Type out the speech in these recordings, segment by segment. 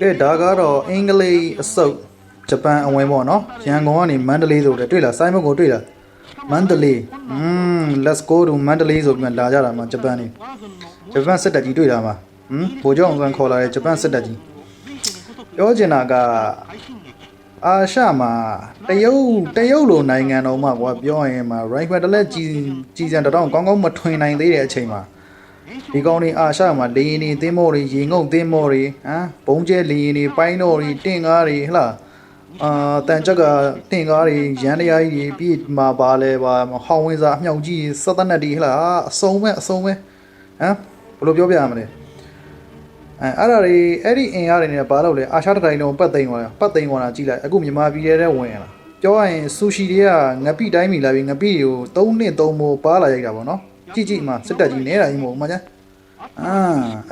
ကဲဒါကတော့အင်္ဂလိပ်အစုပ်ဂျပန်အဝင်ပေါ့နော်ရန်ကုန်ကနေမန္တလေးဆိုတဲ့တွေ့လားစိုင်းမုတ်ကိုတွေ့လားမန္တလေးอืม let's go to မန္တလေးဆိုပြီးမှလာကြတာမှာဂျပန်နေဂျပန်စစ်တပ်ကြီးတွေ့လားမှာဟမ်ဗိုလ်ချုပ်အောင်ဆန်းခေါ်လာတဲ့ဂျပန်စစ်တပ်ကြီးပြောချင်တာကအာရှမှာတရုတ်တရုတ်လိုနိုင်ငံတော်မှာကွာပြောရင်မှာ rifle တစ်လက်ကြီးကြီးစံတောင်ကောင်းကောင်းမထွင်နိုင်သေးတဲ့အချိန်မှာ ဒီကောင်တွေအာရှမှာလေရင်တွေသင်းမောတွေရေငုံသင်းမောတွေဟမ်ဘုံကျဲလေရင်တွေပိုင်းတော်တွေတင့်ကားတွေဟလားအာတန်ချက်ကတင့်ကားတွေရန်တရားကြီးတွေပြီးမှာပါလဲပါဟောင်းဝင်းစားအမြောက်ကြီးစက်သက်နက်တွေဟလားအစုံပဲအစုံပဲဟမ်ဘယ်လိုပြောပြရမလဲအဲအဲ့ဒါတွေအဲ့ဒီအင်အားတွေနဲ့ဘာလို့လဲအာရှတိုင်းလုံးပတ်သိမ်းသွားတာပတ်သိမ်းသွားတာကြည့်လိုက်အခုမြန်မာပြည်ထဲဝင်လာပြောရရင်ဆူရှီတွေကငပိတိုင်းမီလာပြီးငပိတွေကို3နှစ်3မိုးပါလာရိုက်တာပေါ့နော် ကြည့်ကြည့်မှစစ်တက်ကြီးနေတာကြီးမဟုတ်ဘူးမကျန်း အာ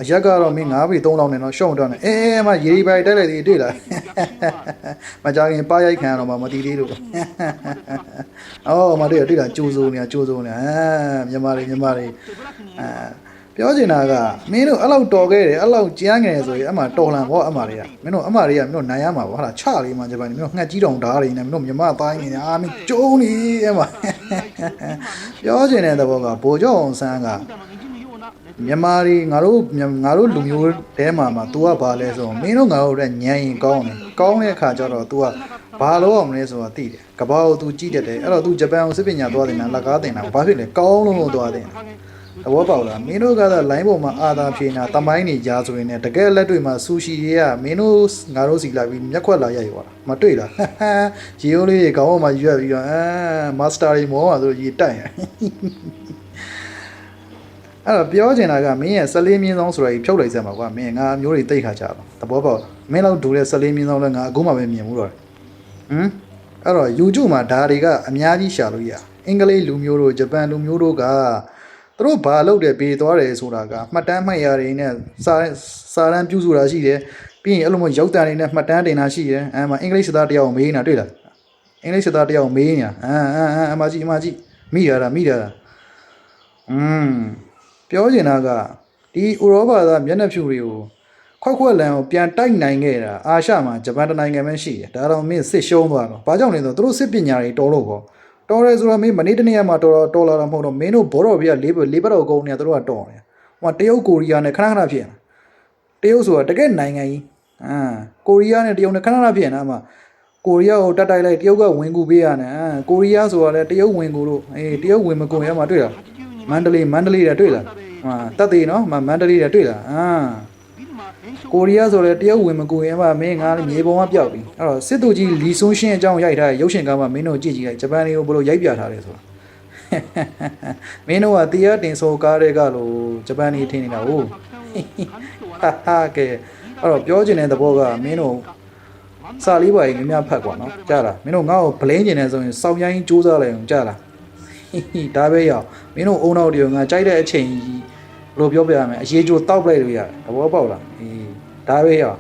အရက်ကတော့မင်း9ပေ3လောက်နဲ့တော့ရှုံတော့နေအဲအဲမရေဒီပိုင်တက်လိုက်သေးတွေ့လားမကြခင်ပါရိုက်ခံရတော့မှမတီးသေးလို့အော်မတွေ့ရတွေ့လားကြိုးစိုးနေတာကြိုးစိုးနေတာအာမြန်မာတွေမြန်မာတွေအာပြောချင်တာကမင်းတို့အဲ့လောက်တော်ခဲ့တယ်အဲ့လောက်ကြားငယ်ဆိုရင်အမှတော်လန်ဘောအမှတွေကမင်းတို့အမှတွေကမင်းတို့နိုင်ရမှာပေါ့ဟာလားချလေးမှဂျပန်မင်းတို့ငှက်ကြီးတောင်ဓာတ်တွေနဲ့မင်းတို့မြမသားနေတယ်အာမင်းကျုံးနေအမှပြောချင်တဲ့သဘောကဘိုလ်ချုပ်အောင်ဆန်းက မြန်မာတွေငါတို့မြန်မာငါတို့လူမျိုးတဲမှာမှာ तू ကဘာလဲဆိုတော့မင်းတို့ငါတို့တဲ့ညံရင်ကောင်းတယ်ကောင်းတဲ့အခါကျတော့ तू ကဘာလို့အောင်မလဲဆိုတော့သိတယ်ကဘာကို तू ကြည့်တတ်တယ်အဲ့တော့ तू ဂျပန်ကိုစစ်ပညာသွားတယ်နာလက်ကားတင်တာဘာဖြစ်လဲကောင်းလို့လို့သွားတယ်သဘောပေါက်လားမင်းတို့ကသာ line ပေါ်မှာအာသာဖြေနေတာတမိုင်းနေကြားဆိုရင်လည်းတကယ်လက်တွေ့မှာဆူရှီတွေကမင်းတို့ငါတို့စီလာပြီးမျက်ခွက်လာရိုက်သွားတာမတွေ့လားရေရိုးလေးတွေခေါင်းပေါ်မှာရွက်ပြီးတော့အာမာစတာတွေမောပါဆိုရေတိုက်ရ အဲ့တော့ပြောချင်တာကမင်းရဲ့14မြင်းဆောင်ဆိုတာကြီးဖြုတ်လိုက်စမ်းပါကွာမင်းငါအမျိုးတွေတိတ်ခါကြတော့သဘောပေါက်လားမင်းလောက်ဒူတဲ့14မြင်းဆောင်လည်းငါအခုမှပဲမြင်မှုတော့တယ်ဟမ်အဲ့တော့ YouTube မှာဒါတွေကအများကြီးရှာလို့ရအင်္ဂလိပ်လူမျိုးတို့ဂျပန်လူမျိုးတို့ကသူတို့ဘာလုပ်တယ်ပေးသွားတယ်ဆိုတာကမှတ်တမ်းမှတ်ရာတွေနဲ့စာစာရန်ပြုစုတာရှိတယ်ပြီးရင်အဲ့လိုမျိုးရောက်တန်တွေနဲ့မှတ်တမ်းတင်တာရှိတယ်အဲမှာအင်္ဂလိပ်စကားတယောက်မေးနေတာတွေ့လားအင်္ဂလိပ်စကားတယောက်မေးနေတာအမ်အမ်အမ်အမကြီးအမကြီးမိရတာမိရတာอืม ပြောချင်တာကဒီဥရောပသားမျက်နှာဖြူတွေကိုခွက်ခွက်လန်ကိုပြန်တိုက်နိုင်ခဲ့တာအာရှမှာဂျပန်တနိုင်ငံပဲရှိတယ်ဒါတော့မင်းစစ်ရှုံးသွားတော့ဘာကြောင့်လဲဆိုတော့သူတို့စစ်ပညာတွေတော်လို့ပေါ့တော်ရဲဆိုတော့မင်းမနေ့တနေ့ကမှတော်တော်လာတာမဟုတ်တော့မင်းတို့ဘောတော်ပြလေးလေးဘက်တော်ကုန်းနေသူတို့ကတော်နေဟိုတရုတ်ကိုရီးယားနဲ့ခဏခဏဖြစ်နေတရုတ်ဆိုတာတကယ်နိုင်ငံကြီးအာကိုရီးယားနဲ့တရုတ်နဲ့ခဏခဏဖြစ်နေတာမှကိုရီးယားကိုတက်တိုက်လိုက်တရုတ်ကဝင်ကူပေးရတယ်အာကိုရီးယားဆိုတာလည်းတရုတ်ဝင်ကူလို့အေးတရုတ်ဝင်မကူရမှာတွေ့လား မန္တလေးမန္တလေးတဲ့တွေ့လားဟာတက်သေးနော်မမန္တလေးတဲ့တွေ့လားအာကိုရီးယားဆိုလဲတရုတ်ဝင်မကူရင်မှမင်းငါမြေပုံကပျောက်ပြီအဲ့တော့စစ်သူကြီးလီဆွန်းရှင်းအကြောင်းရိုက်ထားတဲ့ရုပ်ရှင်ကားမှမင်းတို့ကြည့်ကြည့်လိုက်ဂျပန်တွေကိုဘယ်လိုရိုက်ပြထားလဲဆိုတာမင်းတို့ကတရားတင်ဆိုကားတွေကလို့ဂျပန်နေထင်နေတာဟုတ်ဟာဟာကဲအဲ့တော့ပြောချင်တဲ့သဘောကမင်းတို့စာလေးပါရင်များများဖတ်ကွာနော်ကြားလားမင်းတို့ငါ့ကိုဗလင်းကျင်နေဆိုရင်စောင်းရိုင်းစူးစမ်းလိုက်အောင်ကြားလား ဒါပဲရောက်မင်းတို့အုံနောက်တွေကိုငါကြိုက်တဲ့အချိန်ကြီးဘယ်လိုပြောပြရမလဲအရေးကြိုတောက်ပလိုက်လို့ရတယ်သဘောပေါက်လားအေးဒါပဲရောက်